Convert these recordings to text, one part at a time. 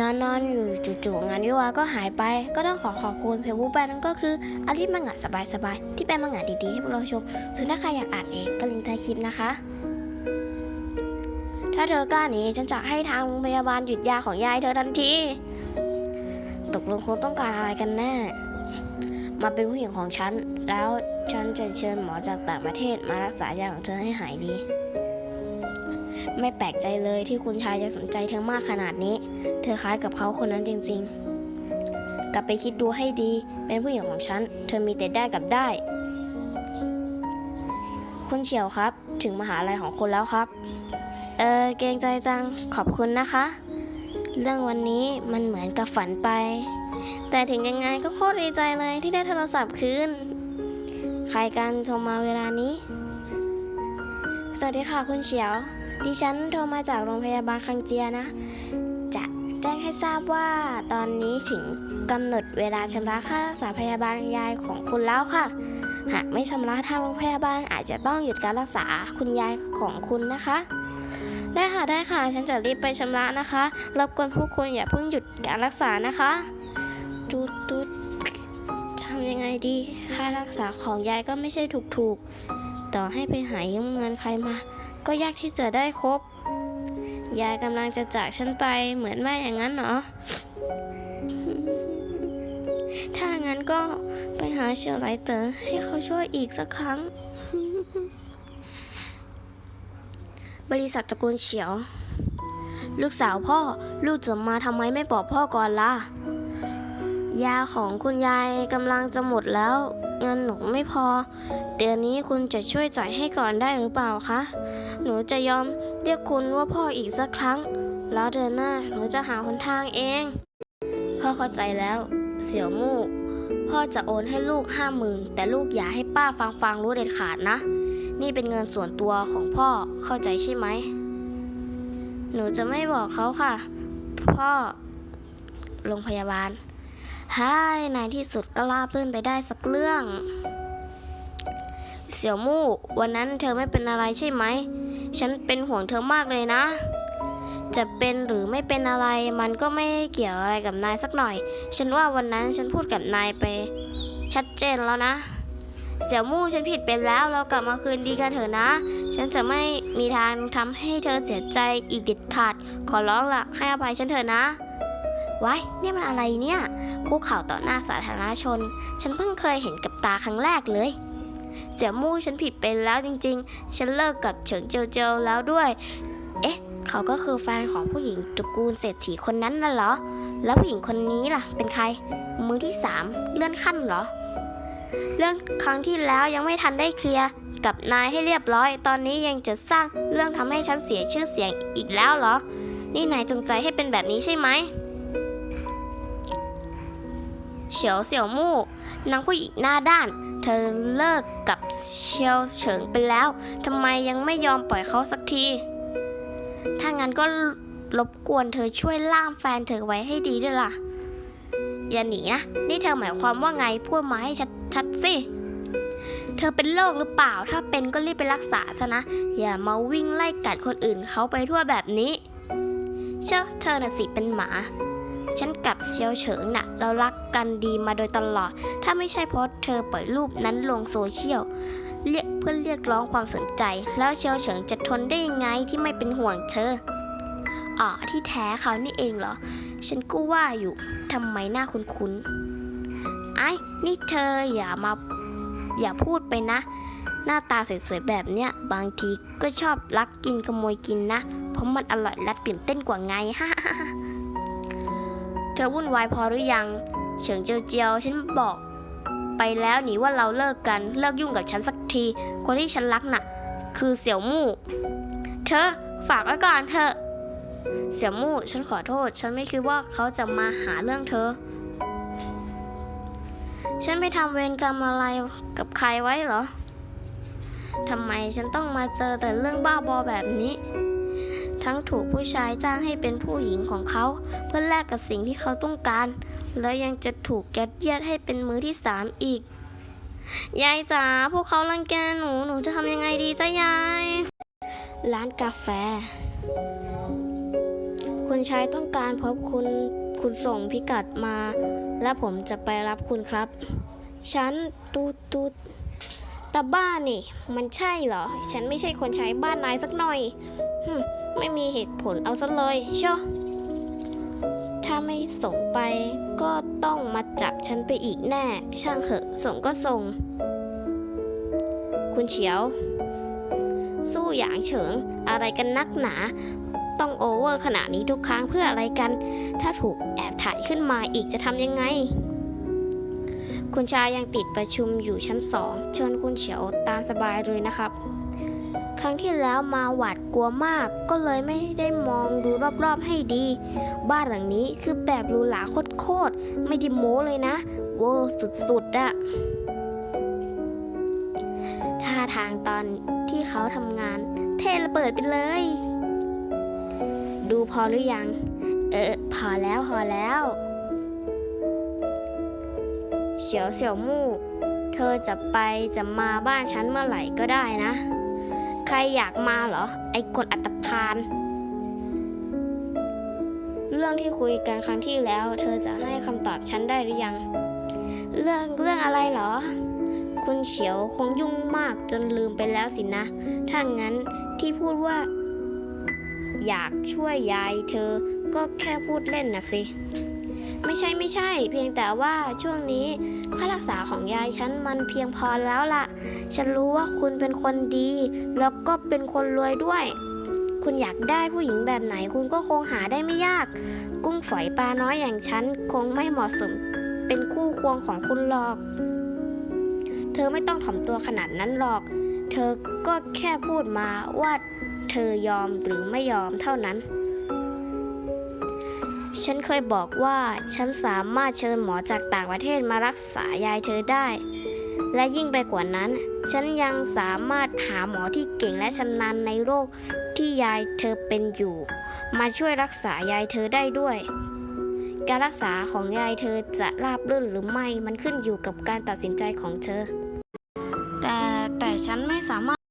นอนนอนอยู่จู่ๆงานวิวาก็หายไป ก็ต้องขอขอบคุณเพจวูแบนนั่นก็คืออาริมังงะสบายๆที่เป็นมังงะดีๆให้พวกเราชมซึ่งถ้าใครอยากอ่านเองก็ลิงก์ใต้คลิปนะคะ ถ้าเธอกล้าหนีฉันจะให้ทางพยาบาลหยุดยาของยายเธอทันทีตกลงคุณต้องการอะไรกันแน่มาเป็นผู้หญิงของฉัน แล้วฉันจะเชิญหมอจากต่างประเทศมารักษายาของเธอให้หายดี ไม่แปลกใจเลยที่คุณชายจะสนใจเธอมากขนาดนี้ เธอคล้ายกับเขาคนนั้นจริง ๆ กลับไปคิดดูให้ดี เป็นผู้หญิงของฉัน เธอมีแต่ได้กับได้ คุณเฉียวครับ ถึงมหาลัยของคุณแล้วครับ เออเกรงใจจัง ขอบคุณนะคะ เรื่องวันนี้มันเหมือนกับฝันไป แต่ถึงยังไงก็โคตรดีใจเลยที่ได้โทรศัพท์คืน ใครกันโทรมาเวลานี้สวัสดีค่ะ คุณเฉียว ดิฉันโทรมาจากโรงพยาบาลคังเจียนะ จะแจ้งให้ทราบว่าตอนนี้ถึงกำหนดเวลาชำระค่ารักษาพยาบาลยายของคุณแล้วค่ะ หากไม่ชำระทางโรงพยาบาลอาจจะต้องหยุดการรักษาคุณยายของคุณนะคะ ได้ค่ะได้ค่ะ ฉันจะรีบไปชำระนะคะรบกวนพวกคุณอย่าเพิ่งหยุดการรักษานะคะตูดตูดทำยังไงดีค่ารักษาของยายก็ไม่ใช่ถูกๆ ต่อให้ไปหายืมเงินใครมา ก็ยากที่จะได้ครบยายกำลังจะจากฉันไปเหมือนแม่อย่างนั้นเหรอ ถ้างั้นก็ไปหาเชียวไรเต๋อให้เขาช่วยอีกสักครั้ง บริษัทตระกูลเฉียว ลูกสาวพ่อ ลูกจะมาทำไมไม่บอกพ่อก่อนล่ะ ยาของคุณยายกำลังจะหมดแล้ว เงินหนูไม่พอ เดือนนี้คุณจะช่วยจ่ายให้ก่อนได้หรือเปล่าคะ หนูจะยอมเรียกคุณว่าพ่ออีกสักครั้ง แล้วเดือนหน้าหนูจะหาหนทางเอง พ่อเข้าใจแล้ว เสี่ยวมู่ พ่อจะโอนให้ลูกห้าหมื่นแต่ลูกอย่าให้ป้าฟังฟังรู้เด็ดขาดนะ นี่เป็นเงินส่วนตัวของพ่อเข้าใจใช่ไหม หนูจะไม่บอกเขาค่ะ พ่อ โรงพยาบาล ฮ่ายในที่สุดก็ลาบลื่นไปได้สักเรื่อง เสี่ยวมู่ วันนั้นเธอไม่เป็นอะไรใช่ไหม ฉันเป็นห่วงเธอมากเลยนะ จะเป็นหรือไม่เป็นอะไรมันก็ไม่เกี่ยวอะไรกับนายสักหน่อย ฉันว่าวันนั้นฉันพูดกับนายไป ชัดเจนแล้วนะ เสี่ยวมู่ฉันผิดไปแล้ว เรากลับมาคืนดีกันเถอะนะ ฉันจะไม่มีทางทำให้เธอเสียใจอีกเด็ดขาด ขอร้องล่ะให้อภัยฉันเถอะนะ ว้ายเนี่ยมันอะไรเนี่ยคุกเข่าต่อหน้าสาธารณชน ฉันเพิ่งเคยเห็นกับตาครั้งแรกเลย เสี่ยมู่ฉันผิดไปแล้วจริง ๆ ฉันเลิกกับเฉิงเจียวเจียวแล้วด้วย เอ๊ะ เขาก็คือแฟนของผู้หญิงตระกูลเศรษฐีคนนั้นน่ะเหรอ แล้วผู้หญิงคนนี้ล่ะ เป็นใคร มือที่สามเลื่อนขั้นเหรอ เรื่องครั้งที่แล้วยังไม่ทันได้เคลียร์กับนายให้เรียบร้อย ตอนนี้ยังจะสร้างเรื่องทำให้ฉันเสียชื่อเสียงอีกแล้วเหรอ นี่นายจงใจให้เป็นแบบนี้ใช่ไหม เฉียวเสี่ยวมู่นางผู้หญิงหน้าด้าน เธอเลิกกับเชียวเฉิงไปแล้วทำไมยังไม่ยอมปล่อยเขาสักที ถ้างั้นก็รบกวนเธอช่วยล่ามแฟนเธอไว้ให้ดีด้วยล่ะ อย่าหนีนะ นี่เธอหมายความว่าไงพูดมาให้ชัดๆสิ เธอเป็นโรคหรือเปล่า ถ้าเป็นก็รีบไปรักษาซะนะ อย่ามาวิ่งไล่กัดคนอื่นเขาไปทั่วแบบนี้ เชื่อเธอน่ะสิเป็นหมา ฉันกับเซียวเฉิงน่ะ เรารักกันดีมาโดยตลอด ถ้าไม่ใช่เพราะเธอปล่อยรูปนั้นลงโซเชียลเรียกเพื่อเรียกร้องความสนใจ แล้วเซียวเฉิงจะทนได้ยังไงที่ไม่เป็นห่วงเธออ๋อที่แท้เขานี่เองเหรอ ฉันก็ว่าอยู่ทำไมหน้าคุ้นๆไอ้นี่เธออย่ามาอย่าพูดไปนะ หน้าตาสวยๆแบบเนี้ยบางทีก็ชอบลักกินขโมยกินนะ เพราะมันอร่อยและตื่นเต้นกว่าไงฮ่า เธอวุ่นวายพอหรือยัง เฉิงเจียวเจียวฉันบอก ไปแล้วหนีว่าเราเลิกกันเลิกยุ่งกับฉันสักที คนที่ฉันรักน่ะ คือเสี่ยวมู่ เธอฝากไว้ก่อนเถอะ เสี่ยวมู่ฉันขอโทษ ฉันไม่คิดว่าเขาจะมาหาเรื่องเธอ ฉันไปทำเวรกรรมอะไรกับใครไว้เหรอทำไมฉันต้องมาเจอแต่เรื่องบ้าบอแบบนี้ ทั้งถูกผู้ชายจ้างให้เป็นผู้หญิงของเขา เพื่อแลกกับสิ่งที่เขาต้องการ แล้วยังจะถูกยัดเยียดให้เป็นมือที่สามอีก ยายจ๋าพวกเขารังแกหนูหนูจะทำยังไงดีจ้ายาย ร้านกาแฟ คุณชายต้องการพบคุณคุณส่งพิกัดมา และผมจะไปรับคุณครับ ฉันตูตูตาบ้านี่ มันใช่เหรอ ฉันไม่ใช่คนใช้บ้านนายสักหน่อย ไม่มีเหตุผลเอาซะเลยเชียวถ้าไม่ส่งไปก็ต้องมาจับฉันไปอีกแน่ ช่างเถอะ ส่งก็ส่ง คุณเฉียว สู้อย่างเฉิงอะไรกันนักหนา ต้องโอเวอร์ขนาดนี้ทุกครั้งเพื่ออะไรกัน ถ้าถูกแอบถ่ายขึ้นมาอีกจะทำยังไง คุณชายยังติดประชุมอยู่ชั้นสอง เชิญคุณเฉียวตามสบายเลยนะครับ ครั้งที่แล้วมาหวาดกลัวมาก ก็เลยไม่ได้มองดูรอบๆให้ดี บ้านหลังนี้คือแบบหรูหราโคตรๆไม่ได้โม้เลยนะเวอร์สุดๆอะท่าทางตอนที่เขาทำงาน เทระเบิดไปเลย ดูพอหรือยัง เออ พอแล้วพอแล้วเฉียวเสี่ยวมู่ เธอจะไปจะมาบ้านฉันเมื่อไหร่ก็ได้นะ ใครอยากมาเหรอ ไอ้กดอัตพานเรื่องที่คุยกันครั้งที่แล้ว เธอจะให้คำตอบฉันได้หรือยัง เรื่องเรื่องอะไรเหรอ คุณเฉียวคงยุ่งมากจนลืมไปแล้วสินะ ถ้างั้นที่พูดว่า อยากช่วยยายเธอก็แค่พูดเล่นนะสิ ไม่ใช่ไม่ใช่ เพียงแต่ว่าช่วงนี้ค่ารักษาของยายฉันมันเพียงพอแล้วล่ะ ฉันรู้ว่าคุณเป็นคนดี แล้วก็เป็นคนรวยด้วย คุณอยากได้ผู้หญิงแบบไหนคุณก็คงหาได้ไม่ยาก กุ้งฝอยปลาน้อยอย่างฉันคงไม่เหมาะสม เป็นคู่ควงของคุณหรอก เธอไม่ต้องถ่อมตัวขนาดนั้นหรอก เธอก็แค่พูดมาว่าเธอยอมหรือไม่ยอมเท่านั้น ฉันเคยบอกว่าฉันสามารถเชิญหมอจากต่างประเทศมารักษายายเธอได้ และยิ่งไปกว่านั้น ฉันยังสามารถหาหมอที่เก่งและชำนาญในโรคที่ยายเธอเป็นอยู่ มาช่วยรักษายายเธอได้ด้วย การรักษาของยายเธอจะราบรื่นหรือไม่มันขึ้นอยู่กับการตัดสินใจของเธอ แต่แต่ฉันไม่สามารถ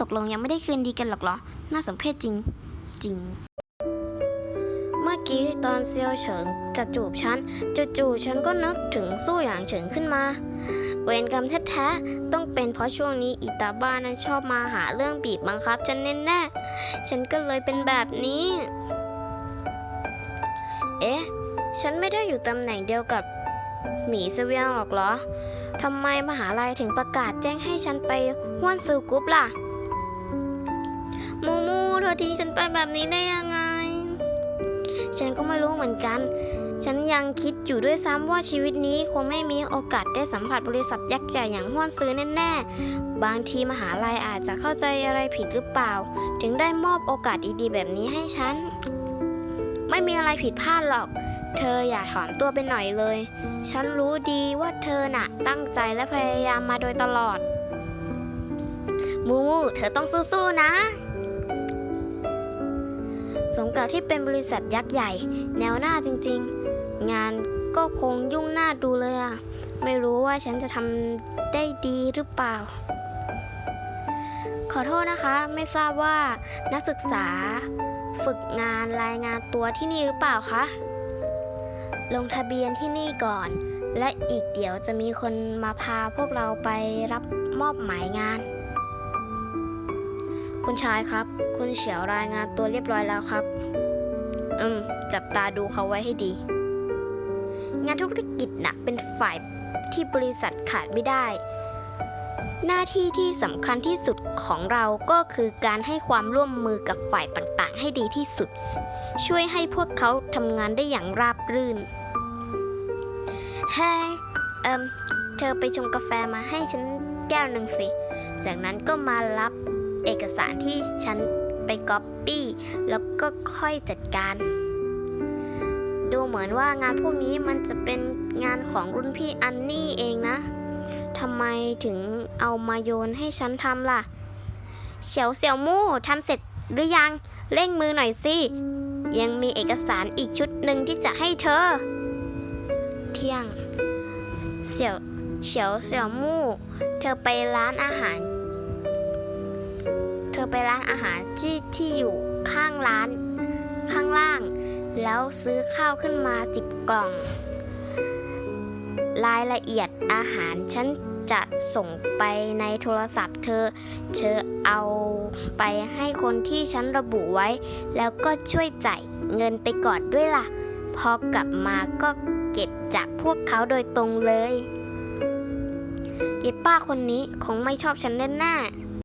ตกลงยังไม่ได้คืนดีกันหรอกเหรอ น่าสมเพชจริง จริง เมื่อกี้ตอนเซียวเฉิงจะจูบฉันจู่ๆฉันก็นึกถึงสู้อย่างเฉิงขึ้นมา เวรกรรมแท้ๆ ต้องเป็นเพราะช่วงนี้อิตาบ้านั้นชอบมาหาเรื่องบีบบังคับฉันแน่ๆ ฉันก็เลยเป็นแบบนี้ เอ๊ะ ฉันไม่ได้อยู่ตำแหน่งเดียวกับหมีเสวียงหรอกเหรอทำไมมหาลัยถึงประกาศแจ้งให้ฉันไปห้วนซูกรุ๊ปล่ะ มูมูเธอทิ้งฉันไปแบบนี้ได้ยังไง ฉันก็ไม่รู้เหมือนกัน ฉันยังคิดอยู่ด้วยซ้ำว่าชีวิตนี้คงไม่มีโอกาสได้สัมผัสบริษัทยักษ์ใหญ่อย่างห้วนซื้อแน่ๆ บางทีมหาลัยอาจจะเข้าใจอะไรผิดหรือเปล่า ถึงได้มอบโอกาสดีๆแบบนี้ให้ฉัน ไม่มีอะไรผิดพลาดหรอกเธออย่าถอนตัวไปหน่อยเลย ฉันรู้ดีว่าเธอน่ะ ตั้งใจและพยายามมาโดยตลอด มูมูเธอต้องสู้ๆนะ สมกับที่เป็นบริษัทยักษ์ใหญ่ แนวหน้าจริงๆ งานก็คงยุ่งหน้าดูเลยอะไม่รู้ว่าฉันจะทำได้ดีหรือเปล่า ขอโทษนะคะ ไม่ทราบว่านักศึกษา ฝึกงานรายงานตัวที่นี่หรือเปล่าคะลงทะเบียนที่นี่ก่อน และอีกเดี๋ยวจะมีคนมาพาพวกเราไปรับมอบหมายงาน คุณชายครับ คุณเฉียวรายงานตัวเรียบร้อยแล้วครับ อืม จับตาดูเขาไว้ให้ดี งานธุรกิจน่ะเป็นฝ่ายที่บริษัทขาดไม่ได้ หน้าที่ที่สำคัญที่สุดของเราก็คือการให้ความร่วมมือกับฝ่ายต่างๆ ให้ดีที่สุด ช่วยให้พวกเขาทำงานได้อย่างราบรื่นเฮ้ยเอิมเธอไปชงกาแฟมาให้ฉันแก้วหนึ่งสิ จากนั้นก็มารับ เอกสารที่ฉันไปก๊อปปี้แล้วก็ค่อยจัดการ ดูเหมือนว่างานพวกนี้มันจะเป็นงานของรุ่นพี่อันนี่เองนะทำไมถึงเอามาโยนให้ฉันทำล่ะ เฉียวเสี่ยวมู่ทำเสร็จหรือยังเร่งมือหน่อยสิ ยังมีเอกสารอีกชุดหนึ่งที่จะให้เธอ เที่ยง เสี่ยวเฉียวเสี่ยวมู่ เธอไปร้านอาหาร อไปร้านอาหารที่ที่อยู่ข้างร้าน ข้างล่าง แล้วซื้อข้าวขึ้นมาสิบกล่อง รายละเอียดอาหารฉันจะส่งไปในโทรศัพท์เธอ เธอเอาไปให้คนที่ฉันระบุไว้ แล้วก็ช่วยจ่ายเงินไปก่อนด้วยล่ะ พอกลับมาก็เก็บจากพวกเขาโดยตรงเลยยิป้าคนนี้คงไม่ชอบฉันแน่ๆ